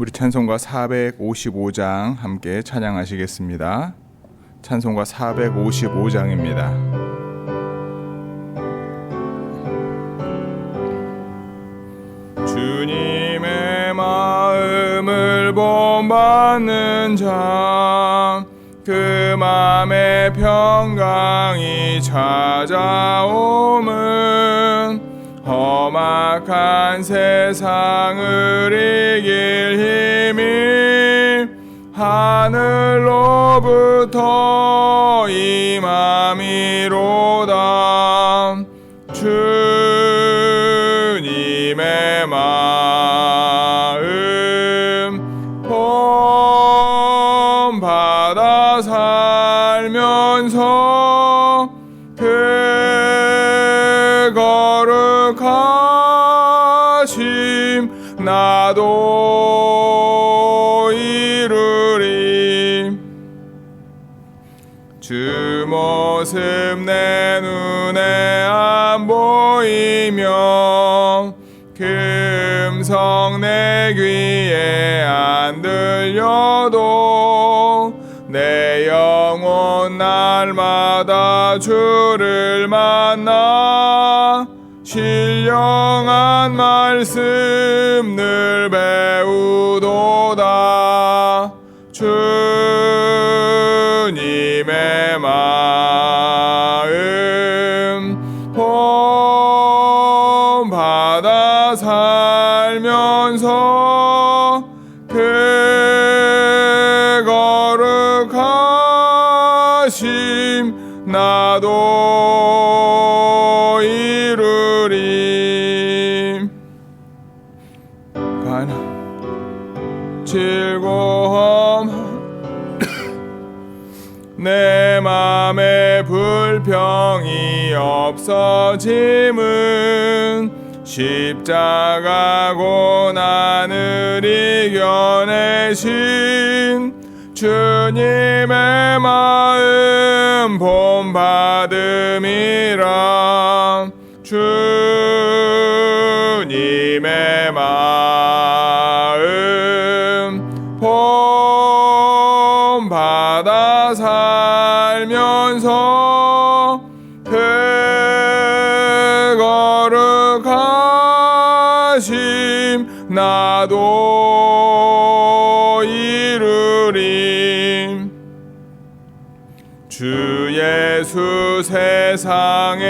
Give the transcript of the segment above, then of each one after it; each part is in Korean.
우리 찬송가 455장 함께 찬양하시겠습니다. 찬송가 455장입니다. 주님의 마음을 본받는 자, 그 맘에 평강이 찾아옴은 험악한 세상을 이길 힘이 하늘로부터 임함이로다. 주님의 마 내 귀에 안 들려도 내 영혼 날마다 주를 만나 신령한 말씀 늘 배우도다 주님의 마음 본받아 살면서 그 거룩하심 나도 이루리 주 예수 세상에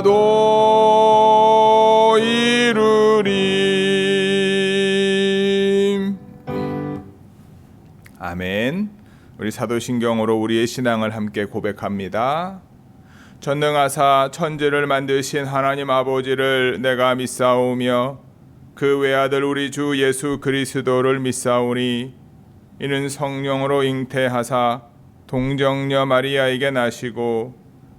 나도 이루리 아멘. 우리 사도신경으로 우리의 신앙을 함께 고백합니다. 전능하사 천지를 만드신 하나님 아버지를 내가 믿사오며 그 외아들 우리 주 예수 그리스도를 믿사오니 이는 성령으로 잉태하사 동정녀 마리아에게 나시고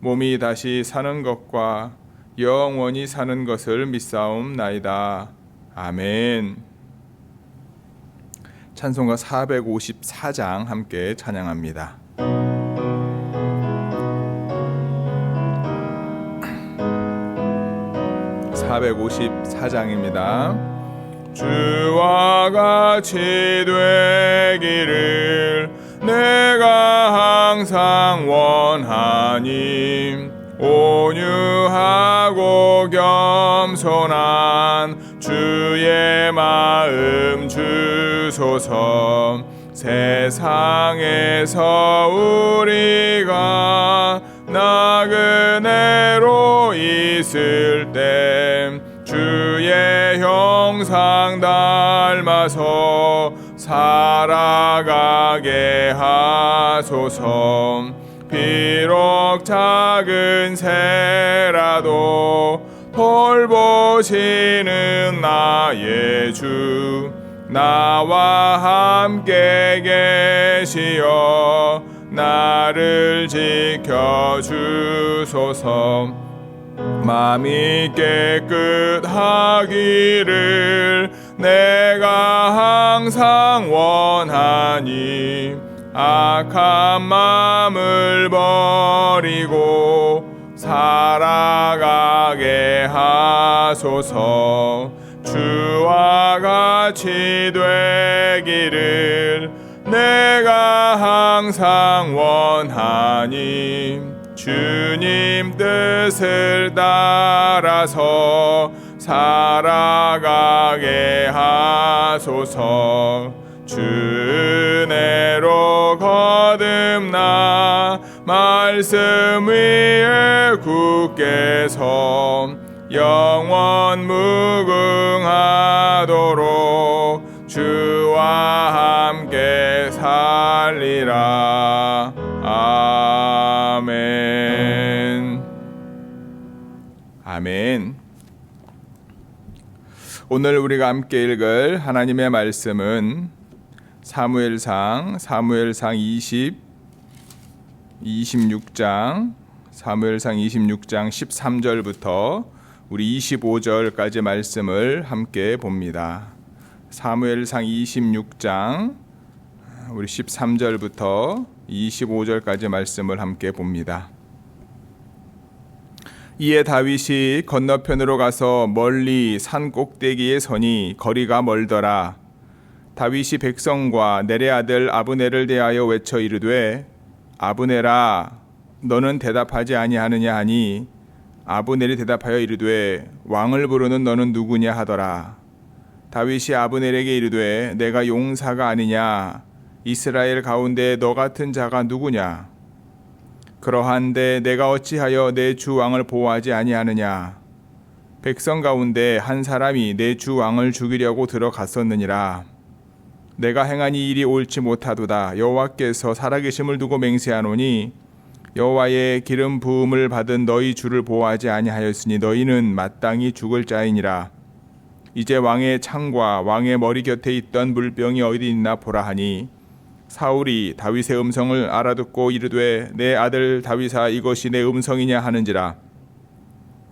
몸이 다시 사는 것과 영원히 사는 것을 믿사옵나이다. 아멘. 찬송가 454장 함께 찬양합니다. (454장입니다) 주와 같이 되기를 내가 원하니 온유하고 겸손한 주의 마음 주소서. 세상에서 우리가 나그네로 있을 때 주의 형상 닮아서 살아가게 하소서 비록 작은 새라도 돌보시는 나의 주 나와 함께 계시어 나를 지켜주소서. 마음이 깨끗하기를 내가 항상 원하니 악한 마음을 버리고 살아가게 하소서. 주와 같이 되기를 내가 항상 원하니 주님 뜻을 따라서 살아가게 하소서 주 은혜로 거듭나 말씀 위에 굳게 서 영원 무궁하도록 주와 함께 살리라. 아멘. 아멘. 오늘 우리가 함께 읽을 하나님의 말씀은 사무엘상 사무엘상 20 26장 사무엘상 26장 13절부터 우리 25절까지 말씀을 함께 봅니다. 사무엘상 26장 우리 13절부터 25절까지 말씀을 함께 봅니다. 이에 다윗이 건너편으로 가서 멀리 산 꼭대기에 서니 거리가 멀더라. 다윗이 백성과 내레 아들 아브네를 대하여 외쳐 이르되 아브네라 너는 대답하지 아니하느냐 하니 아브넬이 대답하여 이르되 왕을 부르는 너는 누구냐 하더라. 다윗이 아브넬에게 이르되 내가 용사가 아니냐? 이스라엘 가운데 너 같은 자가 누구냐? 그러한데 내가 어찌하여 내 주 왕을 보호하지 아니하느냐? 백성 가운데 한 사람이 내 주 왕을 죽이려고 들어갔었느니라 내가 행한 이 일이 옳지 못하도다. 여호와께서 살아계심을 두고 맹세하노니 여호와의 기름 부음을 받은 너희 주를 보호하지 아니하였으니 너희는 마땅히 죽을 자이니라. 이제 왕의 창과 왕의 머리 곁에 있던 물병이 어디 있나 보라 하니 사울이 다윗의 음성을 알아듣고 이르되 내 아들 다윗아 이것이 내 음성이냐 하는지라.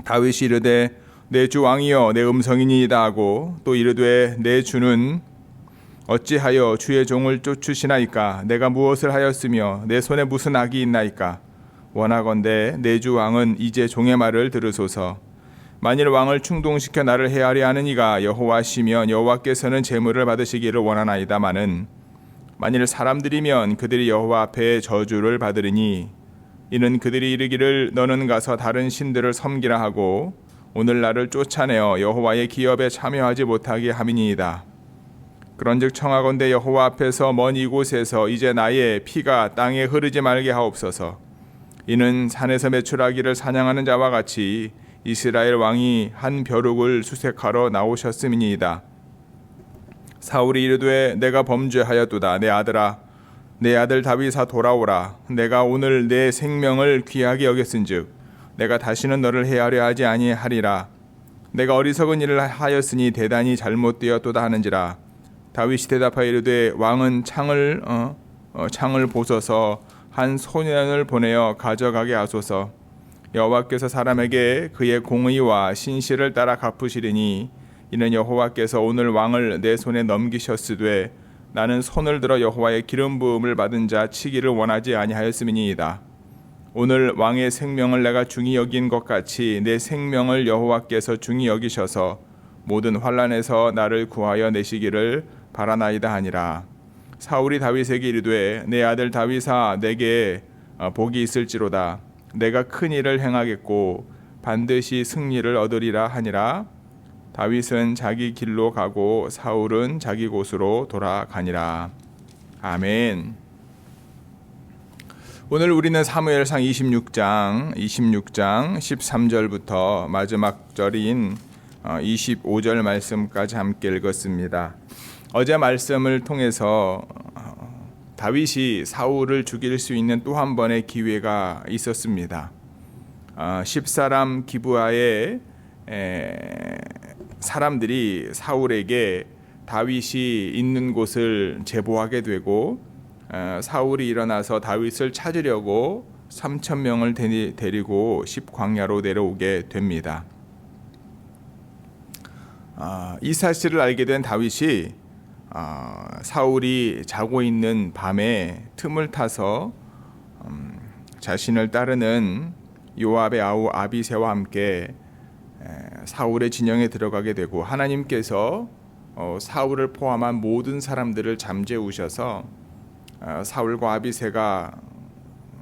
다윗이 이르되 내 주 왕이여 내 음성이니이다 하고 또 이르되 내 주는 어찌하여 주의 종을 쫓으시나이까? 내가 무엇을 하였으며 내 손에 무슨 악이 있나이까? 원하건대 내 주 왕은 이제 종의 말을 들으소서. 만일 왕을 충동시켜 나를 해하려 하는 이가 여호와시면 여호와께서는 제물을 받으시기를 원하나이다마는 만일 사람들이면 그들이 여호와 앞에 저주를 받으리니 이는 그들이 이르기를 너는 가서 다른 신들을 섬기라 하고 오늘 나를 쫓아내어 여호와의 기업에 참여하지 못하게 함이니이다. 그런즉 청하건대 여호와 앞에서 먼 이곳에서 이제 나의 피가 땅에 흐르지 말게 하옵소서. 이는 산에서 매출하기를 사냥하는 자와 같이 이스라엘 왕이 한 벼룩을 수색하러 나오셨음이니이다. 사울이 이르되 내가 범죄하였도다 내 아들아 내 아들 다윗아 돌아오라 내가 오늘 내 생명을 귀하게 여겼은즉 내가 다시는 너를 해하려 하지 아니하리라 내가 어리석은 일을 하였으니 대단히 잘못되었도다 하는지라 다윗이 대답하여 이르되 왕은 창을 어, 어, 창을 보소서 한 소년을 보내어 가져가게 하소서 여호와께서 사람에게 그의 공의와 신실을 따라 갚으시리니 이는 여호와께서 오늘 왕을 내 손에 넘기셨으되 나는 손을 들어 여호와의 기름 부음을 받은 자 치기를 원하지 아니하였음이니이다. 오늘 왕의 생명을 내가 중히 여긴 것 같이 내 생명을 여호와께서 중히 여기셔서 모든 환란에서 나를 구하여 내시기를 바라나이다 하니라. 사울이 다윗에게 이르되 내 아들 다윗아 내게 어, 복이 있을지로다 내가 큰 일을 행하겠고 반드시 승리를 얻으리라 하니라 다윗은 자기 길로 가고 사울은 자기 곳으로 돌아가니라 아멘. 오늘 우리는 사무엘상 26장 26장 13절부터 마지막 절인 25절 말씀까지 함께 읽었습니다. 어제 말씀을 통해서 어, 다윗이 사울을 죽일 수 있는 또 한 번의 기회가 있었습니다. 어, 십사람 기부하에 사람들이 사울에게 다윗이 있는 곳을 제보하게 되고 어, 사울이 일어나서 다윗을 찾으려고 3천 명을 데리고 십광야로 내려오게 됩니다. 아, 이 사실을 알게 된 다윗이 아, 사울이 자고 있는 밤에 틈을 타서 음, 자신을 따르는 요압의 아우 아비세와 함께 사울의 진영에 들어가게 되고 하나님께서 어, 사울을 포함한 모든 사람들을 잠재우셔서 어, 사울과 아비세가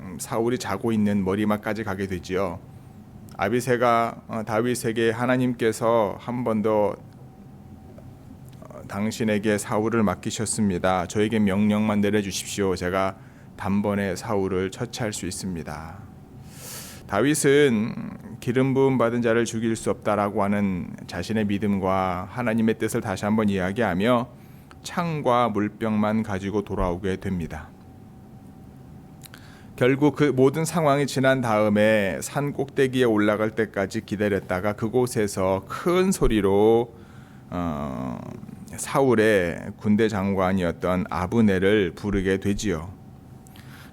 음, 사울이 자고 있는 머리막까지 가게 되지요. 아비세가 어, 다윗에게 하나님께서 한 번더 어, 당신에게 사울을 맡기셨습니다. 저에게 명령만 내려주십시오. 제가 단번에 사울을 처치할 수 있습니다. 다윗은 기름 부음 받은 자를 죽일 수 없다라고 하는 자신의 믿음과 하나님의 뜻을 다시 한번 이야기하며 창과 물병만 가지고 돌아오게 됩니다. 결국 그 모든 상황이 지난 다음에 산 꼭대기에 올라갈 때까지 기다렸다가 그곳에서 큰 소리로 어, 사울의 군대 장관이었던 아브네를 부르게 되지요.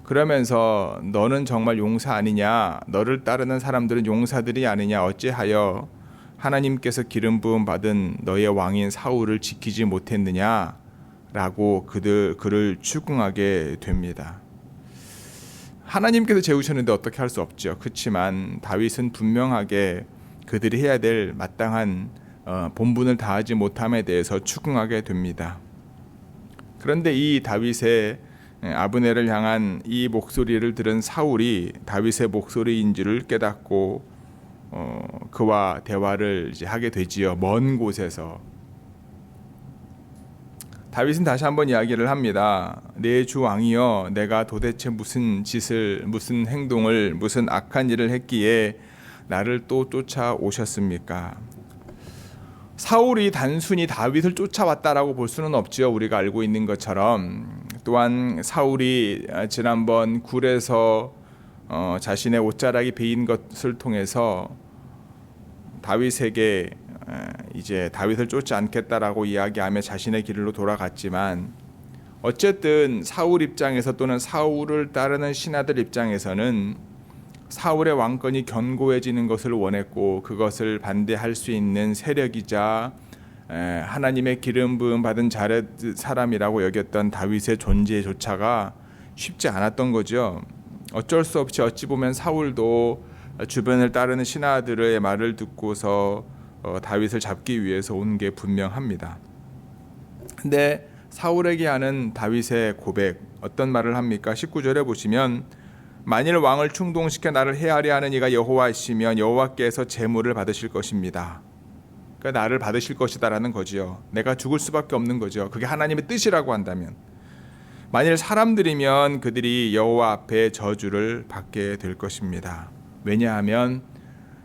그러면서 너는 정말 용사 아니냐? 너를 따르는 사람들은 용사들이 아니냐? 어찌하여 하나님께서 기름 부음 받은 너의 왕인 사울을 지키지 못했느냐? 라고 그들 그를 추궁하게 됩니다. 하나님께서 재우셨는데 어떻게 할 수 없죠. 그렇지만 다윗은 분명하게 그들이 해야 될 마땅한 어, 본분을 다하지 못함에 대해서 추궁하게 됩니다. 그런데 이 다윗의 아브네를 향한 이 목소리를 들은 사울이 다윗의 목소리인지를 깨닫고 어, 그와 대화를 하게 되지요. 먼 곳에서 다윗은 다시 한번 이야기를 합니다. 내 주 왕이여, 내가 도대체 무슨 짓을, 무슨 행동을, 무슨 악한 일을 했기에 나를 또 쫓아오셨습니까? 사울이 단순히 다윗을 쫓아왔다라고 볼 수는 없지요. 우리가 알고 있는 것처럼 또한 사울이 지난번 굴에서 어, 자신의 옷자락이 베인 것을 통해서 다윗에게 이제 다윗을 쫓지 않겠다라고 이야기하며 자신의 길로 돌아갔지만 어쨌든 사울 입장에서 또는 사울을 따르는 신하들 입장에서는 사울의 왕권이 견고해지는 것을 원했고 그것을 반대할 수 있는 세력이자 하나님의 기름 부음 받은 자렛 사람이라고 여겼던 다윗의 존재조차가 쉽지 않았던 거죠. 어쩔 수 없이 어찌 보면 사울도 주변을 따르는 신하들의 말을 듣고서 어, 다윗을 잡기 위해서 온 게 분명합니다. 근데 사울에게 하는 다윗의 고백 어떤 말을 합니까? 19절에 보시면 만일 왕을 충동시켜 나를 해하려 하는 이가 여호와이시면 여호와께서 재물을 받으실 것입니다. 그러니까 나를 받으실 것이다라는 거지요. 내가 죽을 수밖에 없는 거죠. 그게 하나님의 뜻이라고 한다면 만일 사람들이면 그들이 여호와 앞에 저주를 받게 될 것입니다. 왜냐하면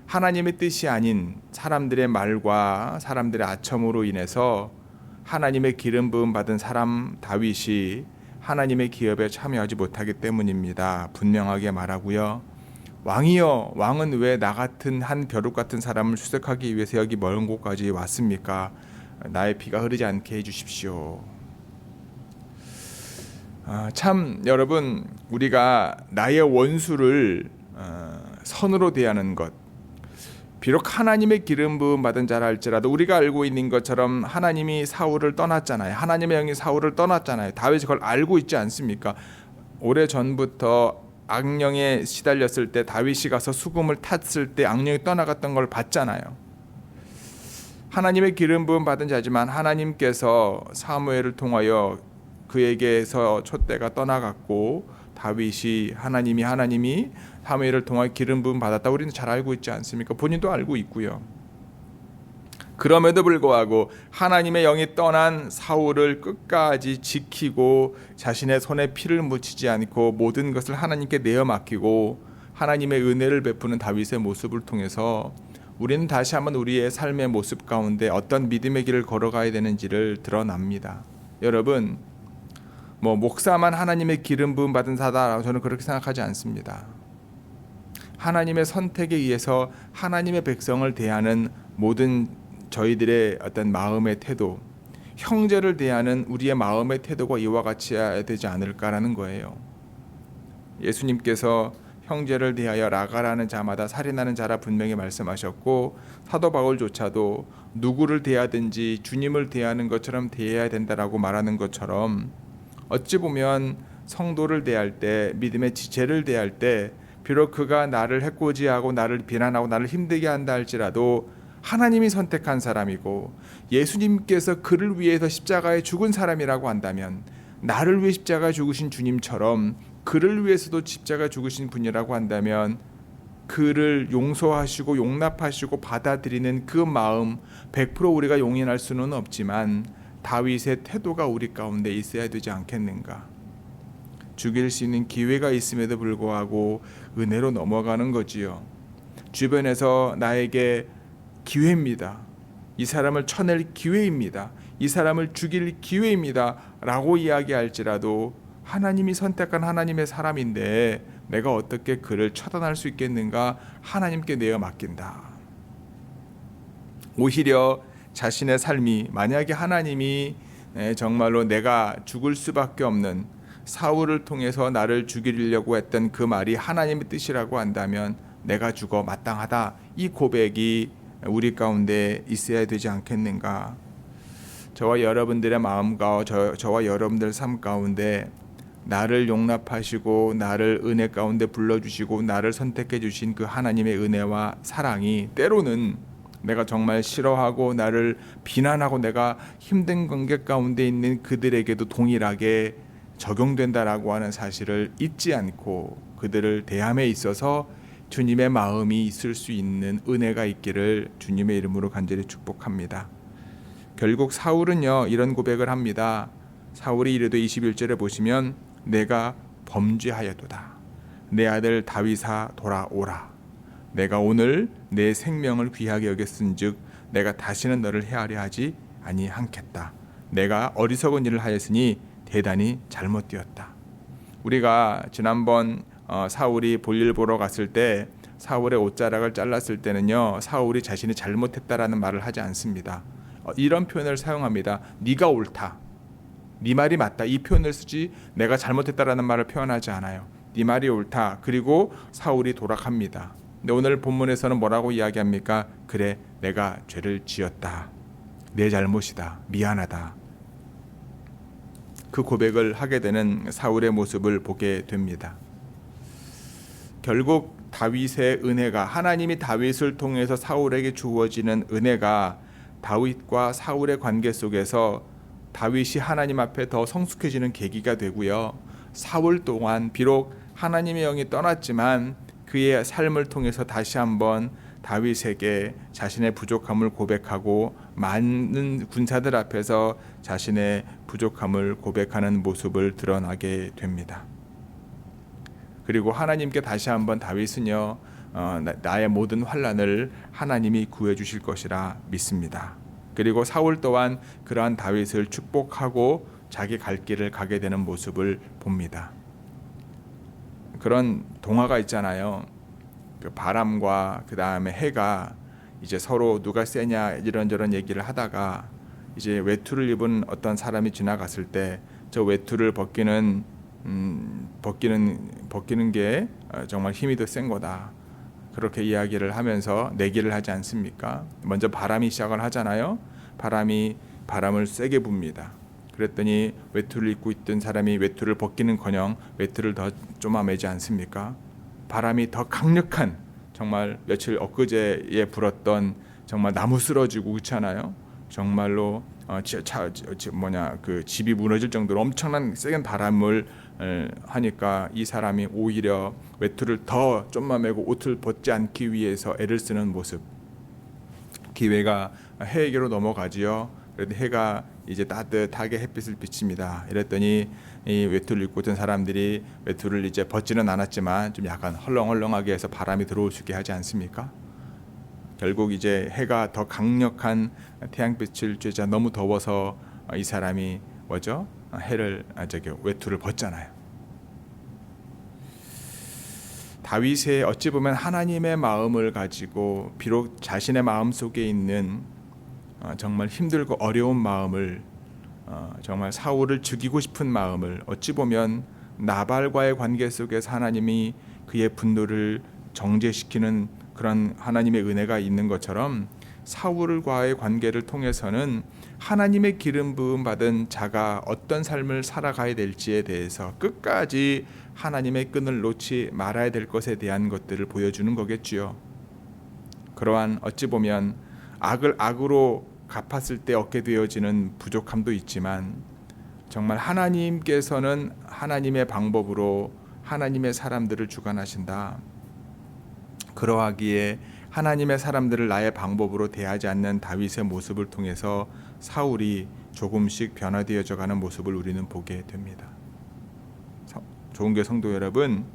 하나님의 뜻이 아닌 사람들의 말과 사람들의 아첨으로 인해서 하나님의 기름 부음 받은 사람 다윗이 하나님의 기업에 참여하지 못하기 때문입니다. 분명하게 말하고요. 왕이여 왕은 왜 나 같은 한 벼룩 같은 사람을 수색하기 위해서 여기 먼 곳까지 왔습니까? 나의 피가 흐르지 않게 해주십시오. 아, 참 여러분 우리가 나의 원수를 어, 선으로 대하는 것 비록 하나님의 기름 부음 받은 자라 할지라도 우리가 알고 있는 것처럼 하나님이 사울을 떠났잖아요. 하나님의 영이 사울을 떠났잖아요. 다윗이 그걸 알고 있지 않습니까? 오래 전부터 악령에 시달렸을 때 다윗이 가서 수금을 탔을 때 악령이 떠나갔던 걸 봤잖아요. 하나님의 기름 부음 받은 자지만 하나님께서 사무엘을 통하여 그에게서 촛대가 떠나갔고 다윗이 하나님이 하나님이 사무엘을 통해 기름 부음 받았다 우리는 잘 알고 있지 않습니까? 본인도 알고 있고요. 그럼에도 불구하고 하나님의 영이 떠난 사울을 끝까지 지키고 자신의 손에 피를 묻히지 않고 모든 것을 하나님께 내어 맡기고 하나님의 은혜를 베푸는 다윗의 모습을 통해서 우리는 다시 한번 우리의 삶의 모습 가운데 어떤 믿음의 길을 걸어가야 되는지를 드러납니다. 여러분, 뭐 목사만 하나님의 기름 부음 받은 사다라고 저는 그렇게 생각하지 않습니다. 하나님의 선택에 의해서 하나님의 백성을 대하는 모든 저희들의 어떤 마음의 태도, 형제를 대하는 우리의 마음의 태도가 이와 같이 해야 되지 않을까라는 거예요. 예수님께서 형제를 대하여 라가라는 자마다 살인하는 자라 분명히 말씀하셨고 사도 바울조차도 누구를 대하든지 주님을 대하는 것처럼 대해야 된다라고 말하는 것처럼 어찌 보면 성도를 대할 때 믿음의 지체를 대할 때 비록 그가 나를 해코지하고 나를 비난하고 나를 힘들게 한다 할지라도 하나님이 선택한 사람이고 예수님께서 그를 위해서 십자가에 죽은 사람이라고 한다면 나를 위해 십자가 죽으신 주님처럼 그를 위해서도 십자가 죽으신 분이라고 한다면 그를 용서하시고 용납하시고 받아들이는 그 마음 100% 우리가 용인할 수는 없지만 다윗의 태도가 우리 가운데 있어야 되지 않겠는가? 죽일 수 있는 기회가 있음에도 불구하고 은혜로 넘어가는 거지요. 주변에서 나에게 기회입니다. 이 사람을 쳐낼 기회입니다. 이 사람을 죽일 기회입니다. 라고 이야기할지라도 하나님이 선택한 하나님의 사람인데 내가 어떻게 그를 처단할 수 있겠는가 하나님께 내어 맡긴다. 오히려 자신의 삶이 만약에 하나님이 에, 정말로 내가 죽을 수밖에 없는 사울을 통해서 나를 죽이려고 했던 그 말이 하나님의 뜻이라고 한다면 내가 죽어 마땅하다. 이 고백이 우리 가운데 있어야 되지 않겠는가? 저와 여러분들의 마음과 저, 저와 여러분들 삶 가운데 나를 용납하시고 나를 은혜 가운데 불러주시고 나를 선택해 주신 그 하나님의 은혜와 사랑이 때로는 내가 정말 싫어하고 나를 비난하고 내가 힘든 관계 가운데 있는 그들에게도 동일하게 적용된다라고 하는 사실을 잊지 않고 그들을 대함에 있어서 주님의 마음이 있을 수 있는 은혜가 있기를 주님의 이름으로 간절히 축복합니다. 결국 사울은요 이런 고백을 합니다. 사울이 이르되 21절에 보시면 내가 범죄하였도다. 내 아들 다윗아 돌아오라. 내가 오늘 내 생명을 귀하게 여겼은즉 내가 다시는 너를 해하려 하지 아니하겠다. 내가 어리석은 일을 하였으니 대단히 잘못되었다. 우리가 지난번 어, 사울이 볼일 보러 갔을 때 사울의 옷자락을 잘랐을 때는요 사울이 자신이 잘못했다라는 말을 하지 않습니다. 어, 이런 표현을 사용합니다. 네가 옳다. 네 말이 맞다. 이 표현을 쓰지 내가 잘못했다라는 말을 표현하지 않아요. 네 말이 옳다. 그리고 사울이 돌아갑니다. 근데 오늘 본문에서는 뭐라고 이야기합니까? 그래, 내가 죄를 지었다. 내 잘못이다. 미안하다. 그 고백을 하게 되는 사울의 모습을 보게 됩니다. 결국 다윗의 은혜가 하나님이 다윗을 통해서 사울에게 주어지는 은혜가 다윗과 사울의 관계 속에서 다윗이 하나님 앞에 더 성숙해지는 계기가 되고요. 사울 동안 비록 하나님의 영이 떠났지만 그의 삶을 통해서 다시 한번 다윗에게 자신의 부족함을 고백하고 많은 군사들 앞에서 자신의 부족함을 고백하는 모습을 드러나게 됩니다. 그리고 하나님께 다시 한번 다윗은요 어, 나, 의 모든 환란을 하나님이 구해 주실 것이라 믿습니다. 그리고 사울 또한 그러한 다윗을 축복하고 자기 갈 길을 가게 되는 모습을 봅니다. 그런 동화가 있잖아요. 그 바람과 그 다음에 해가 이제 서로 누가 세냐 이런저런 얘기를 하다가 이제 외투를 입은 어떤 사람이 지나갔을 때 저 외투를 벗기는 음, 벗기는 벗기는 게 어, 정말 힘이 더 센 거다. 그렇게 이야기를 하면서 내기를 하지 않습니까? 먼저 바람이 시작을 하잖아요. 바람이 바람을 세게 붑니다. 그랬더니 외투를 입고 있던 사람이 외투를 벗기는커녕 외투를 더 쪼아매지 않습니까? 바람이 더 강력한 정말 며칠 엊그제에 불었던 정말 나무 쓰러지고 그렇잖아요. 정말로 어, 차, 차, 저, 뭐냐 그 집이 무너질 정도로 엄청난 세게 바람을 에, 하니까 이 사람이 오히려 외투를 더 좀만 메고 옷을 벗지 않기 위해서 애를 쓰는 모습. 기회가 해에게로 넘어가지요. 그래도 해가 이제 따뜻하게 햇빛을 비칩니다. 이랬더니 이 외투를 입고 있던 사람들이 외투를 이제 벗지는 않았지만 좀 약간 헐렁헐렁하게 해서 바람이 들어올 수 있게 하지 않습니까? 결국 이제 해가 더 강력한 태양빛을 쬐자 너무 더워서 이 사람이 뭐죠? 해를 아, 저기 외투를 벗잖아요. 다윗의 어찌 보면 하나님의 마음을 가지고 비록 자신의 마음 속에 있는 어, 정말 힘들고 어려운 마음을 어, 정말 사울을 죽이고 싶은 마음을 어찌 보면 나발과의 관계 속에서 하나님이 그의 분노를 정제시키는 그런 하나님의 은혜가 있는 것처럼 사울과의 관계를 통해서는 하나님의 기름 부음 받은 자가 어떤 삶을 살아가야 될지에 대해서 끝까지 하나님의 끈을 놓지 말아야 될 것에 대한 것들을 보여주는 거겠지요. 그러한 어찌 보면 악을 악으로 갚았을 때 얻게 되어지는 부족함도 있지만 정말 하나님께서는 하나님의 방법으로 하나님의 사람들을 주관하신다. 그러하기에 하나님의 사람들을 나의 방법으로 대하지 않는 다윗의 모습을 통해서 사울이 조금씩 변화되어져 가는 모습을 우리는 보게 됩니다. 좋은 교 성도 여러분,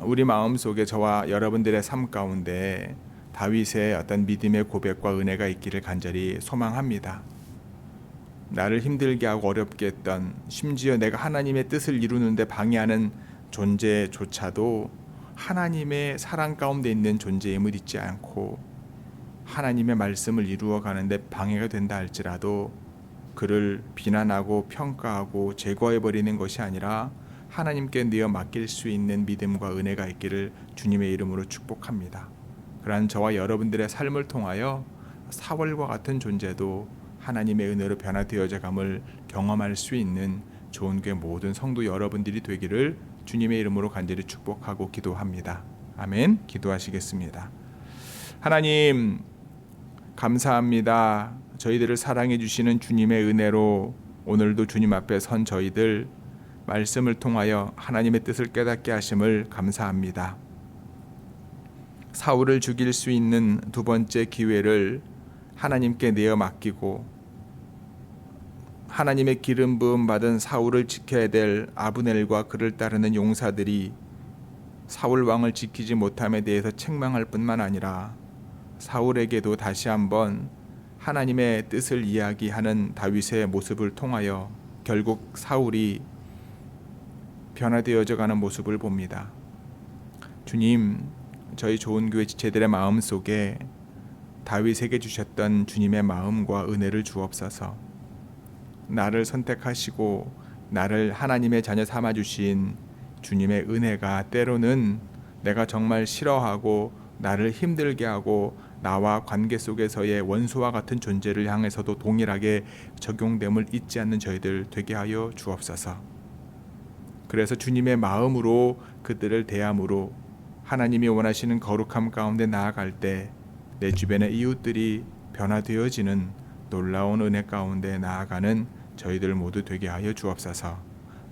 우리 마음 속에 저와 여러분들의 삶 가운데 다윗의 어떤 믿음의 고백과 은혜가 있기를 간절히 소망합니다. 나를 힘들게 하고 어렵게 했던 심지어 내가 하나님의 뜻을 이루는데 방해하는 존재조차도 하나님의 사랑 가운데 있는 존재임을 잊지 않고 하나님의 말씀을 이루어 가는데 방해가 된다 할지라도 그를 비난하고 평가하고 제거해 버리는 것이 아니라 하나님께 내어 맡길 수 있는 믿음과 은혜가 있기를 주님의 이름으로 축복합니다. 그러한 저와 여러분들의 삶을 통하여 사월과 같은 존재도 하나님의 은혜로 변화되어져 감을 경험할 수 있는 좋은 교회 모든 성도 여러분들이 되기를 주님의 이름으로 간절히 축복하고 기도합니다. 아멘. 기도하시겠습니다. 하나님 감사합니다. 저희들을 사랑해 주시는 주님의 은혜로 오늘도 주님 앞에 선 저희들 말씀을 통하여 하나님의 뜻을 깨닫게 하심을 감사합니다. 사울을 죽일 수 있는 두 번째 기회를 하나님께 내어 맡기고 하나님의 기름 부음 받은 사울을 지켜야 될 아브넬과 그를 따르는 용사들이 사울 왕을 지키지 못함에 대해서 책망할 뿐만 아니라 사울에게도 다시 한번 하나님의 뜻을 이야기하는 다윗의 모습을 통하여 결국 사울이 변화되어져 가는 모습을 봅니다. 주님, 저희 좋은 교회 지체들의 마음 속에 다윗에게 주셨던 주님의 마음과 은혜를 주옵소서. 나를 선택하시고 나를 하나님의 자녀 삼아 주신 주님의 은혜가 때로는 내가 정말 싫어하고 나를 힘들게 하고 나와 관계 속에서의 원수와 같은 존재를 향해서도 동일하게 적용됨을 잊지 않는 저희들 되게 하여 주옵소서. 그래서 주님의 마음으로 그들을 대함으로 하나님이 원하시는 거룩함 가운데 나아갈 때 내 주변의 이웃들이 변화되어지는 놀라운 은혜 가운데 나아가는 저희들 모두 되게 하여 주옵소서.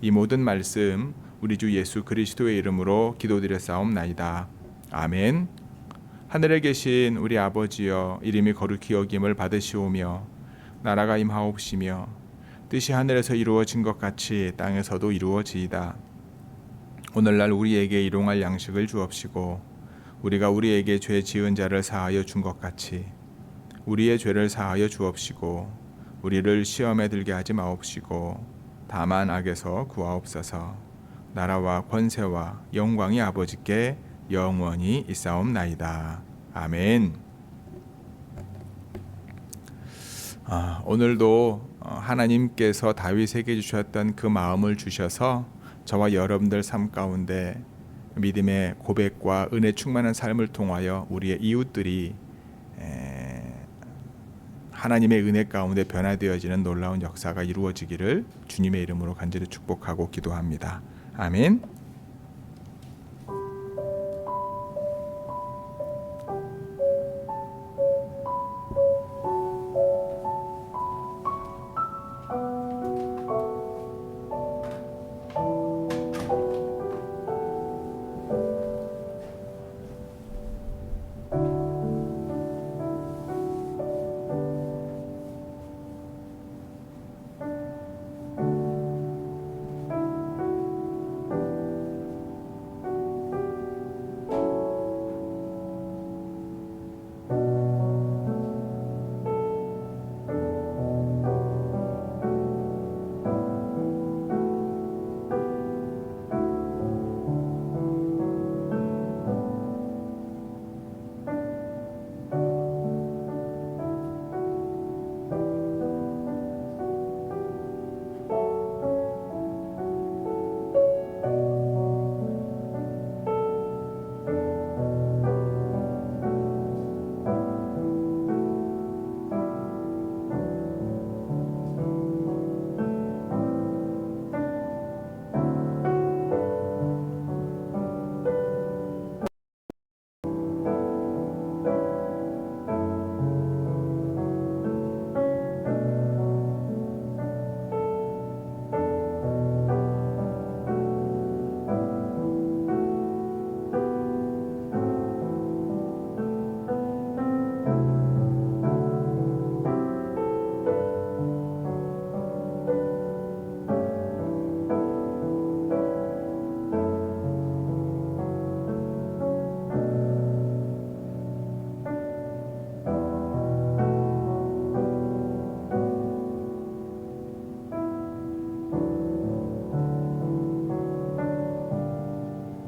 이 모든 말씀 우리 주 예수 그리스도의 이름으로 기도드렸사옵나이다. 아멘. 하늘에 계신 우리 아버지여 이름이 거룩히 여김을 받으시오며 나라가 임하옵시며 뜻이 하늘에서 이루어진 것 같이 땅에서도 이루어지이다. 오늘날 우리에게 일용할 양식을 주옵시고 우리가 우리에게 죄 지은 자를 사하여 준 것 같이 우리의 죄를 사하여 주옵시고 우리를 시험에 들게 하지 마옵시고 다만 악에서 구하옵소서 나라와 권세와 영광이 아버지께 영원히 있사옵나이다. 아멘. 아, 오늘도 어, 하나님께서 다윗에게 주셨던 그 마음을 주셔서 저와 여러분들 삶 가운데 믿음의 고백과 은혜 충만한 삶을 통하여 우리의 이웃들이 하나님의 은혜 가운데 변화되어지는 놀라운 역사가 이루어지기를 주님의 이름으로 간절히 축복하고 기도합니다. 아멘.